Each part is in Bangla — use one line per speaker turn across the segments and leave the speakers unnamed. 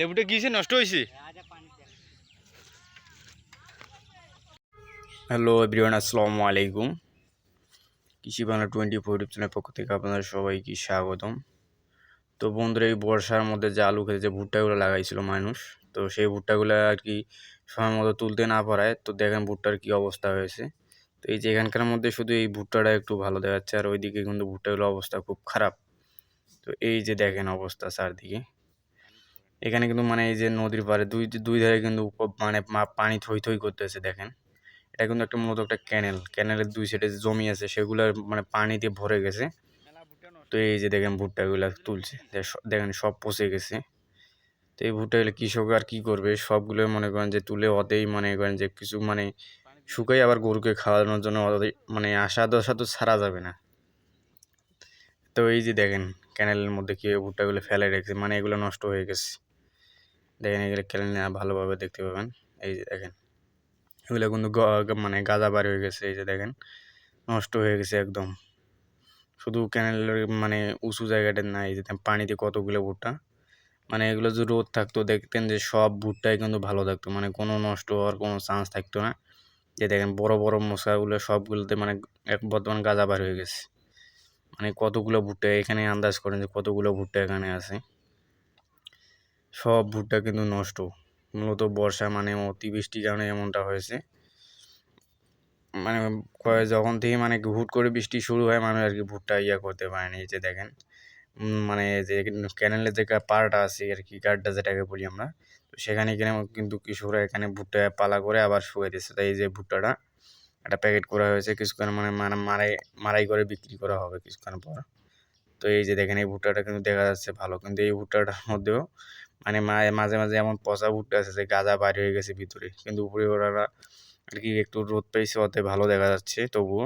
লেবুটা গিয়েছে নষ্ট হয়েছে? হ্যালো এভরিওয়ান আসসালামু আলাইকুম। কৃষি বাংলা টোয়েন্টি ফোর চ্যানেলের পক্ষ থেকে আপনাদের সবাইকে স্বাগতম। তো বন্ধুরা, এই বর্ষার মধ্যে যে আলু খেতে যে ভুট্টাগুলো লাগাইছিল মানুষ, তো সেই ভুট্টাগুলো আর কি সময় মতো তুলতে না পারায়, তো দেখেন ভুট্টার কি অবস্থা হয়েছে। তো এই যে এখানকার মধ্যে শুধু এই ভুট্টাটা একটু ভালো দেখাচ্ছে, আর ওইদিকে কিন্তু ভুট্টাগুলোর অবস্থা খুব খারাপ। তো এই যে দেখেন অবস্থা চারদিকে। এখানে কিন্তু মানে এই যে নদীর পাড়ে দুই দুই ধারে কিন্তু মানে পানি থই থই করতেছে, দেখেন। এটা কিন্তু একটা মূলত একটা ক্যানেল ক্যানেলের দুই সাইডে জমি আছে, সেগুলোর মানে পানি দিয়ে ভরে গেছে। তো এই যে দেখেন ভুট্টাগুলো তুলছে দেখেন সব পচে গেছে। তো এই ভুট্টাগুলো কৃষক আর কী করবে? সবগুলো মনে করেন যে তুলে ওতেই মনে করেন যে কিছু মানে শুকাই আবার গরুকে খাওয়ানোর জন্য মানে আশা দশা তো ছাড়া যাবে না। তো এই যে দেখেন ক্যানেলের মধ্যে কী ভুট্টাগুলো ফেলে রেখেছে মানে এগুলো নষ্ট হয়ে গেছে। দেখেন এগুলো ক্যানেলে ভালোভাবে দেখতে পাবেন। এই যে দেখেন, এগুলো কিন্তু মানে গাদা বার হয়ে গেছে, এই যে দেখেন, নষ্ট হয়ে গেছে একদম। শুধু ক্যানেলের মানে উঁচু জায়গাটার না, এই যে পানিতে কতগুলো ভুট্টা। মানে এগুলো যদি রোদ থাকতো, দেখতেন যে সব ভুট্টাই কিন্তু ভালো থাকতো। মানে কোনো নষ্ট হওয়ার কোনো চান্স থাকতো না। যে দেখেন, বড় বড় মশাগুলো সবগুলোতে মানে এক বর্তমান গাজা বার হয়ে গেছে। মানে কতগুলো ভুট্টা, এখানে আন্দাজ করেন যে কতগুলো ভুট্টা এখানে আছে। সব ভুট্টা কিন্তু নষ্ট। মূলত বর্ষা মানে অতিবৃষ্টির কারণে এমনটা হয়েছে। মানে যখন থেকে মানে হুট করে বৃষ্টি শুরু হয়, মানুষ আর কি ভুট্টা ইয়া করতে পারেনি এই যে দেখেন মানে যে ক্যানেলের যে পাড়টা আছে, আর কি গাড্ডা যেটাকে বলি আমরা, তো সেখানে কিনে কিন্তু কৃষকরা এখানে ভুট্টা পালা করে আবার শুকাই দিচ্ছে তাই এই যে ভুট্টাটা একটা প্যাকেট করা হয়েছে, কিছুক্ষণ মানে মানে মারাই মারাই করে বিক্রি করা হবে কিছুক্ষণ পর। তো এই যে দেখেন, এই ভুট্টাটা কিন্তু দেখা যাচ্ছে ভালো। কিন্তু এই ভুট্টাটার মধ্যেও মানে মাঝে মাঝে এমন পচা ভুট্টা আছে যে গাজা বাইরে হয়ে গেছে ভিতরে। কিন্তু উপরে ওরা আর কি একটু রোদ পেয়েছে ওতে ভালো দেখা যাচ্ছে। তবুও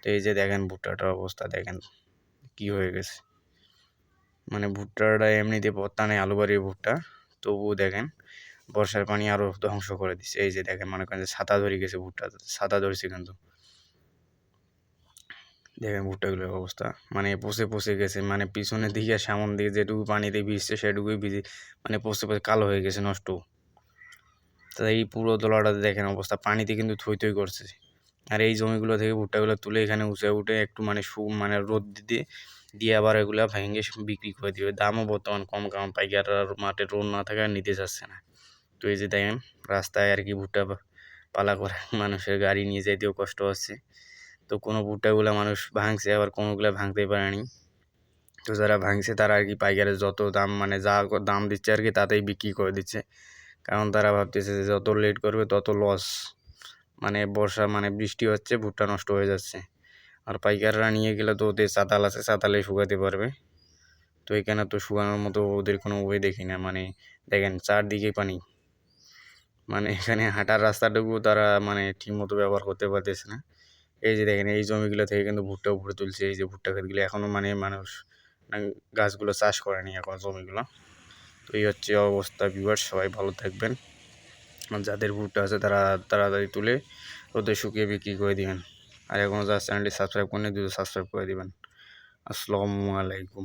তো এই যে দেখেন ভুট্টাটার অবস্থা, দেখেন কি হয়ে গেছে। মানে ভুট্টাটা এমনিতে পত্তা নেই আলু বাড়ির ভুট্টা, তবুও দেখেন বর্ষার পানি আরও ধ্বংস করে দিচ্ছে। এই যে দেখেন, মনে করেন যে ছাতা ধরে গেছে ভুট্টা, ছাতা ধরেছে কিন্তু। দেখেন ভুট্টাগুলোর অবস্থা। মানে পচে পচে গেছে মানে পিছনের দিকে সামন দিকে যেটুকু পানিতে ভিজছে, সেটুকুই ভিজে মানে পচে পচে কালো হয়ে গেছে, নষ্ট। তা এই পুরো দলাটাতে দেখেন অবস্থা, পানিতে কিন্তু থই থই করছে। আর এই জমিগুলো থেকে ভুট্টাগুলো তুলে এখানে উঁচে উঠে একটু মানে সু মানে রোদ দিয়ে দিয়ে আবার এগুলা ভেঙে বিক্রি করে দিবে। দামও বর্তমান কম, কারণ পাইকাররা মাঠে রোদ না থাকায় নিতে চাচ্ছে না। তো এই যে দেখেন, রাস্তায় আর কি ভুট্টা পালা করে মানুষের গাড়ি নিয়ে যেতেও কষ্ট হচ্ছে। তো কোনো ভুট্টাগুলো মানুষ ভাঙছে, আবার কোনোগুলো ভাঙতেই পারেনি। তো যারা ভাঙছে তারা আর কি পাইকারের যত দাম মানে যা দাম দিচ্ছে আর কি তাতেই বিক্রি করে দিচ্ছে। কারণ তারা ভাবতেছে যে যত লেট করবে তত লস মানে বর্ষা মানে বৃষ্টি হচ্ছে, ভুট্টা নষ্ট হয়ে যাচ্ছে। আর পাইকাররা নিয়ে গেলে তো ওদের চাতাল আছে চাতালে শুকাতে পারবে। তো এখানে তো শুকানোর মতো ওদের কোনো ওয়ে দেখি না মানে দেখেন চারদিকে পানি। মানে এখানে হাঁটার রাস্তাটুকু তারা মানে ঠিকমতো ব্যবহার করতে পারতেছে না। এই যে দেখেন, এই জমিগুলো থেকে কিন্তু ভুট্টা উপরে তুলছে, এই যে ভুট্টা ক্ষেতগুলো এখনও মানে মানুষ মানে গাছগুলো চাষ করেনি এখন জমিগুলো। তো এই হচ্ছে অবস্থা ভিউয়ার সবাই ভালো থাকবেন। যাদের ভুট্টা আছে তারা তাড়াতাড়ি তুলে রোদে শুকিয়ে বিক্রি করে দিবেন। আর এখনও যারা চ্যানেলটি সাবস্ক্রাইব করেনি দ্রুত সাবস্ক্রাইব করে দিবেন। আসসালামু আলাইকুম।